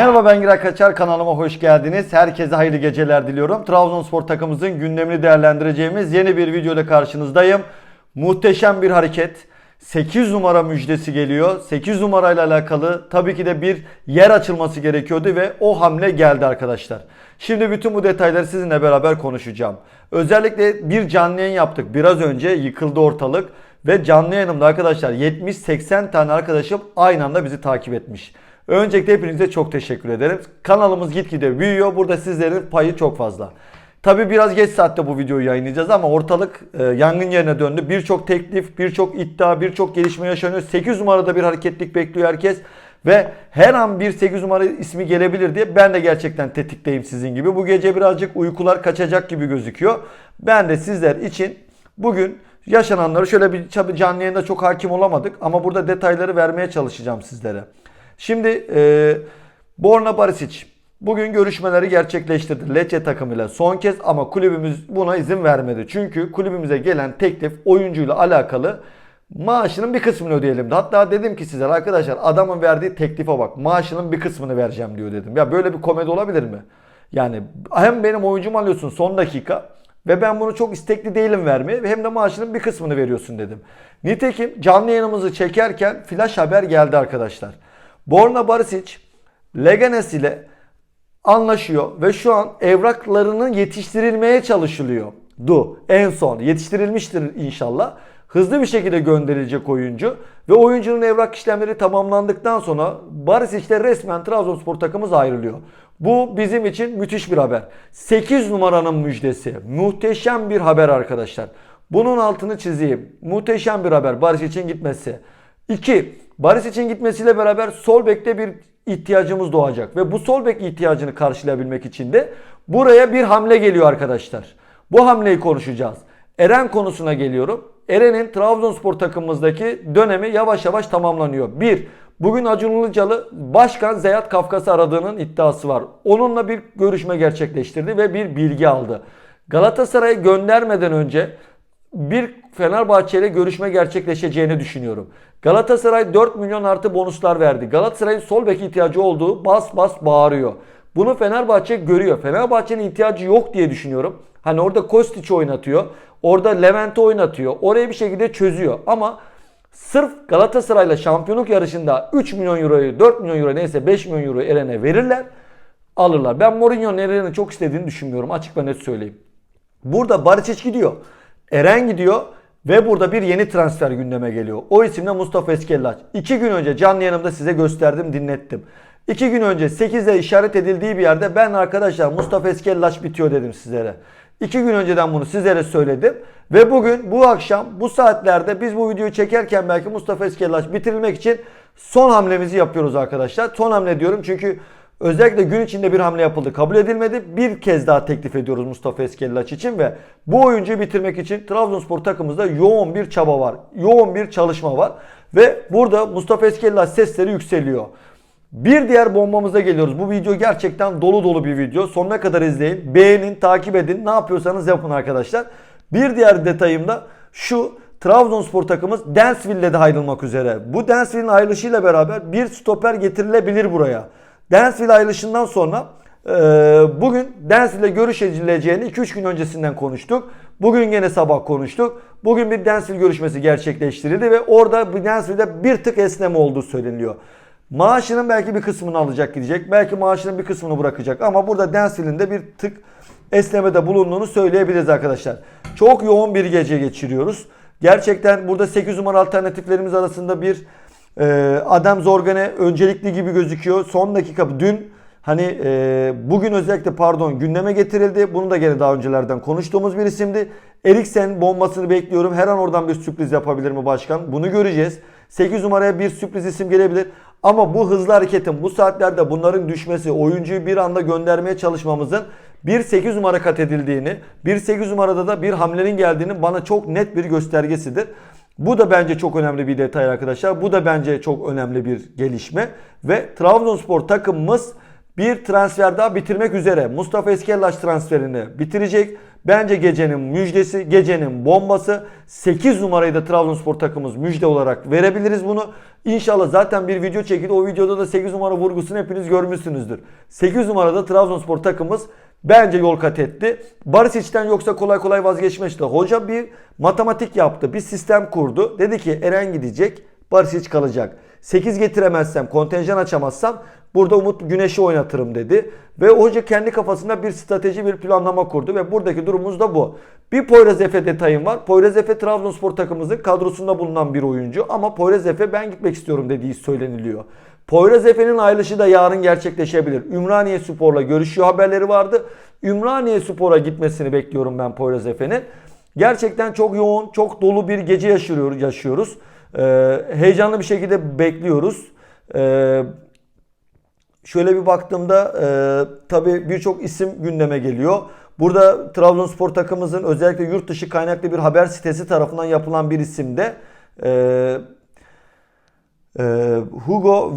Merhaba ben Giray Kaçar kanalıma hoş geldiniz. Herkese hayırlı geceler diliyorum. Trabzonspor takımımızın gündemini değerlendireceğimiz yeni bir videoda karşınızdayım. Muhteşem bir hareket. 8 numara müjdesi geliyor. 8 numarayla alakalı tabii ki de bir yer açılması gerekiyordu ve o hamle geldi arkadaşlar. Şimdi bütün bu detayları sizinle beraber konuşacağım. Özellikle bir canlı yayın yaptık. Biraz önce yıkıldı ortalık ve canlı yayınımda arkadaşlar 70-80 tane arkadaşım aynı anda bizi takip etmiş. Öncelikle hepinize çok teşekkür ederim. Kanalımız gitgide büyüyor. Burada sizlerin payı çok fazla. Tabi biraz geç saatte bu videoyu yayınlayacağız ama ortalık e, yangın yerine döndü. Birçok teklif, birçok iddia, birçok gelişme yaşanıyor. 8 numarada bir hareketlik bekliyor herkes. Ve her an bir 8 numara ismi gelebilir diye ben de gerçekten tetikteyim sizin gibi. Bu gece birazcık uykular kaçacak gibi gözüküyor. Ben de sizler için bugün yaşananları şöyle bir canlı yayında çok hakim olamadık ama burada detayları vermeye çalışacağım sizlere. Şimdi e, Borna Barisic bugün görüşmeleri gerçekleştirdi Lecce takımıyla son kez ama kulübümüz buna izin vermedi. Çünkü kulübümüze gelen teklif oyuncuyla alakalı maaşının bir kısmını ödeyelim. Hatta dedim ki sizlere arkadaşlar adamın verdiği teklife bak maaşının bir kısmını vereceğim diyor dedim. Ya böyle bir komedi olabilir mi? Yani hem benim oyuncumu alıyorsun son dakika ve ben bunu çok istekli değilim vermeye hem de maaşının bir kısmını veriyorsun dedim. Nitekim canlı yayınımızı çekerken flash haber geldi arkadaşlar. Borna Barisic Leganes ile anlaşıyor ve şu an evraklarının yetiştirilmeye çalışılıyor. Du en son yetiştirilmiştir inşallah. Hızlı bir şekilde gönderilecek oyuncu ve oyuncunun evrak işlemleri tamamlandıktan sonra Barisic'te resmen Trabzonspor takımımız ayrılıyor. Bu bizim için müthiş bir haber. 8 numaranın müjdesi. Muhteşem bir haber arkadaşlar. Bunun altını çizeyim. Muhteşem bir haber Barış için gitmesi. 2. Barış için gitmesiyle beraber sol bekte bir ihtiyacımız doğacak. Ve bu sol bek ihtiyacını karşılayabilmek için de buraya bir hamle geliyor arkadaşlar. Bu hamleyi konuşacağız. Eren konusuna geliyorum. Eren'in Trabzonspor takımımızdaki dönemi yavaş yavaş tamamlanıyor. 1. Bugün Acun Ilıcalı Başkan Zeyat Kafkas'ı aradığının iddiası var. Onunla bir görüşme gerçekleştirdi ve bir bilgi aldı. Galatasaray'a göndermeden önce bir Fenerbahçe ile görüşme gerçekleşeceğini düşünüyorum. Galatasaray 4 milyon artı bonuslar verdi. Galatasaray'ın sol bek ihtiyacı olduğu bas bas bağırıyor. Bunu Fenerbahçe görüyor. Fenerbahçe'nin ihtiyacı yok diye düşünüyorum. Hani orada Kostic'i oynatıyor. Orada Levent'i oynatıyor. Orayı bir şekilde çözüyor. Ama sırf Galatasaray'la şampiyonluk yarışında 3 milyon euroyu 4 milyon euro neyse 5 milyon euro Eren'e verirler. Alırlar. Ben Mourinho'nun Eren'i çok istediğini düşünmüyorum. Açık ve net söyleyeyim. Burada Barisic gidiyor. Eren gidiyor. Ve burada bir yeni transfer gündeme geliyor. O isim de Mustafa Eskellaç. İki gün önce canlı yanımda size gösterdim, dinlettim. İki gün önce 8'de işaret edildiği bir yerde ben arkadaşlar Mustafa Eskellaç bitiyor dedim sizlere. İki gün önceden bunu sizlere söyledim. Ve bugün bu akşam bu saatlerde biz bu videoyu çekerken belki Mustafa Eskellaç bitirilmek için son hamlemizi yapıyoruz arkadaşlar. Son hamle diyorum çünkü Özellikle gün içinde bir hamle yapıldı. Kabul edilmedi. Bir kez daha teklif ediyoruz Mustafa Eskellaç için ve bu oyuncuyu bitirmek için Trabzonspor takımımızda yoğun bir çaba var. Yoğun bir çalışma var. Ve burada Mustafa Eskellaç sesleri yükseliyor. Bir diğer bombamıza geliyoruz. Bu video gerçekten dolu dolu bir video. Sonuna kadar izleyin. Beğenin, takip edin. Ne yapıyorsanız yapın arkadaşlar. Bir diğer detayım da şu. Trabzonspor takımımız Dansville'de de ayrılmak üzere. Bu Dansville'in ayrılışıyla beraber bir stoper getirilebilir buraya. Dansville ayrılışından sonra e, bugün Dansville'le görüşüleceğini 2-3 gün öncesinden konuştuk. Bugün gene sabah konuştuk. Bugün bir Dansville görüşmesi gerçekleştirildi ve orada bir Dansville'de bir tık esneme olduğu söyleniyor. Maaşının belki bir kısmını alacak gidecek. Belki maaşının bir kısmını bırakacak. Ama burada Dansville'in de bir tık esnemede bulunduğunu söyleyebiliriz arkadaşlar. Çok yoğun bir gece geçiriyoruz. Gerçekten burada 8 numara alternatiflerimiz arasında bir Adam Zorgane öncelikli gibi gözüküyor. Son dakika dün hani e, bugün özellikle pardon gündeme getirildi. Bunu da gene daha öncelerden konuştuğumuz bir isimdi. Eriksen bombasını bekliyorum. Her an oradan bir sürpriz yapabilir mi başkan? Bunu göreceğiz. 8 numaraya bir sürpriz isim gelebilir. Ama bu hızlı hareketin bu saatlerde bunların düşmesi, oyuncuyu bir anda göndermeye çalışmamızın bir 8 numara kat edildiğini, bir 8 numarada da bir hamlenin geldiğini bana çok net bir göstergesidir. Bu da bence çok önemli bir detay arkadaşlar. Bu da bence çok önemli bir gelişme. Ve Trabzonspor takımımız bir transfer daha bitirmek üzere. Mustafa Eskellaş transferini bitirecek. Bence gecenin müjdesi, gecenin bombası. 8 numarayı da Trabzonspor takımımız müjde olarak verebiliriz bunu. İnşallah zaten bir video çekildi. O videoda da 8 numara vurgusunu hepiniz görmüşsünüzdür. 8 numarada Trabzonspor takımımız bence yol kat etti. Barisic'ten yoksa kolay kolay vazgeçmişti. Hoca bir matematik yaptı. Bir sistem kurdu. Dedi ki Eren gidecek. Barisic kalacak. 8 getiremezsem, kontenjan açamazsam burada Umut Güneş'i oynatırım dedi. Ve hoca kendi kafasında bir strateji, bir planlama kurdu ve buradaki durumumuz da bu. Bir Poyraz Efe detayım var. Poyraz Efe Trabzonspor takımımızın kadrosunda bulunan bir oyuncu ama Poyraz Efe ben gitmek istiyorum dediği söyleniliyor. Poyraz Efe'nin ayrılışı da yarın gerçekleşebilir. Ümraniye Spor'la görüşüyor haberleri vardı. Ümraniye Spor'a gitmesini bekliyorum ben Poyraz Efe'nin. Gerçekten çok yoğun, çok dolu bir gece yaşıyoruz. yaşıyoruz. Ee, heyecanlı bir şekilde bekliyoruz. Ee, şöyle bir baktığımda e, tabii birçok isim gündeme geliyor. Burada Trabzonspor takımımızın özellikle yurt dışı kaynaklı bir haber sitesi tarafından yapılan bir isimde e, Hugo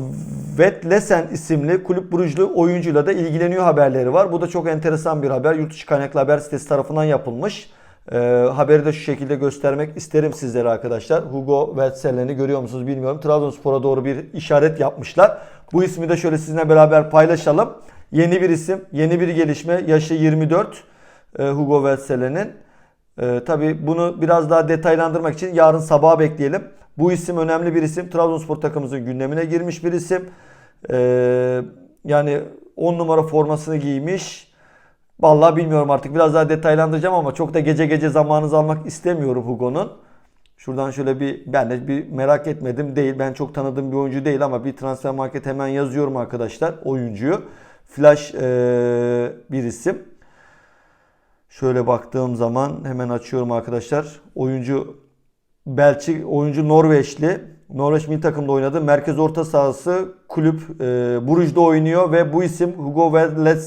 Vetlesen isimli kulüp Brugge'lu oyuncuyla da ilgileniyor haberleri var. Bu da çok enteresan bir haber. Yurt dışı kaynaklı haber sitesi tarafından yapılmış. E, haberi de şu şekilde göstermek isterim sizlere arkadaşlar. Hugo Vetselen'i görüyor musunuz bilmiyorum. Trabzonspor'a doğru bir işaret yapmışlar. Bu ismi de şöyle sizinle beraber paylaşalım. Yeni bir isim, yeni bir gelişme. Yaşı 24 e, Hugo Vetselen'in. E, tabii bunu biraz daha detaylandırmak için yarın sabaha bekleyelim. Bu isim önemli bir isim. Trabzonspor takımımızın gündemine girmiş bir isim. E, yani 10 numara formasını giymiş. Vallahi bilmiyorum artık biraz daha detaylandıracağım ama çok da gece gece zamanınızı almak istemiyorum Hugo'nun. Şuradan şöyle bir ben de bir merak etmedim değil. Ben çok tanıdığım bir oyuncu değil ama bir transfer market hemen yazıyorum arkadaşlar oyuncuyu. Flash ee, bir isim. Şöyle baktığım zaman hemen açıyorum arkadaşlar. Oyuncu Belçik oyuncu Norveçli. Norveç milli takımda oynadı. Merkez orta sahası kulüp e, Bruges'de oynuyor ve bu isim Hugo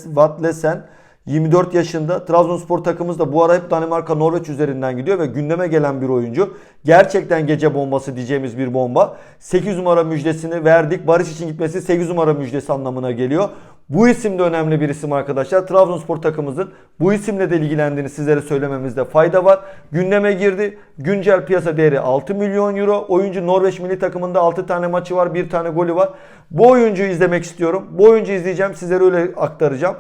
Vatlesen 24 yaşında. Trabzonspor takımımız da bu ara hep Danimarka Norveç üzerinden gidiyor ve gündeme gelen bir oyuncu. Gerçekten gece bombası diyeceğimiz bir bomba. 8 numara müjdesini verdik. Barış için gitmesi 8 numara müjdesi anlamına geliyor. Bu isim de önemli bir isim arkadaşlar. Trabzonspor takımımızın bu isimle de ilgilendiğini sizlere söylememizde fayda var. Gündeme girdi. Güncel piyasa değeri 6 milyon euro. Oyuncu Norveç milli takımında 6 tane maçı var. 1 tane golü var. Bu oyuncuyu izlemek istiyorum. Bu oyuncuyu izleyeceğim. Sizlere öyle aktaracağım.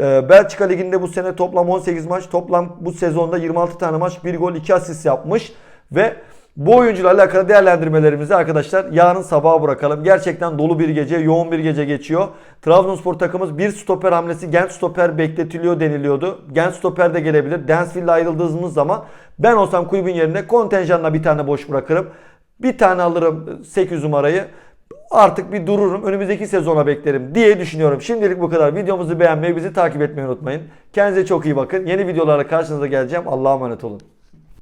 Ee, Belçika Ligi'nde bu sene toplam 18 maç, toplam bu sezonda 26 tane maç, 1 gol, 2 asist yapmış ve bu oyuncuyla alakalı değerlendirmelerimizi arkadaşlar yarın sabaha bırakalım. Gerçekten dolu bir gece, yoğun bir gece geçiyor. Trabzonspor takımımız bir stoper hamlesi Gent stoper bekletiliyor deniliyordu. Gent stoper de gelebilir. Dansville'le ayrıldığımız zaman ben olsam kulübün yerine kontenjanla bir tane boş bırakırım. Bir tane alırım 8 numarayı. Artık bir dururum. Önümüzdeki sezona beklerim diye düşünüyorum. Şimdilik bu kadar. Videomuzu beğenmeyi, bizi takip etmeyi unutmayın. Kendinize çok iyi bakın. Yeni videolarla karşınıza geleceğim. Allah'a emanet olun.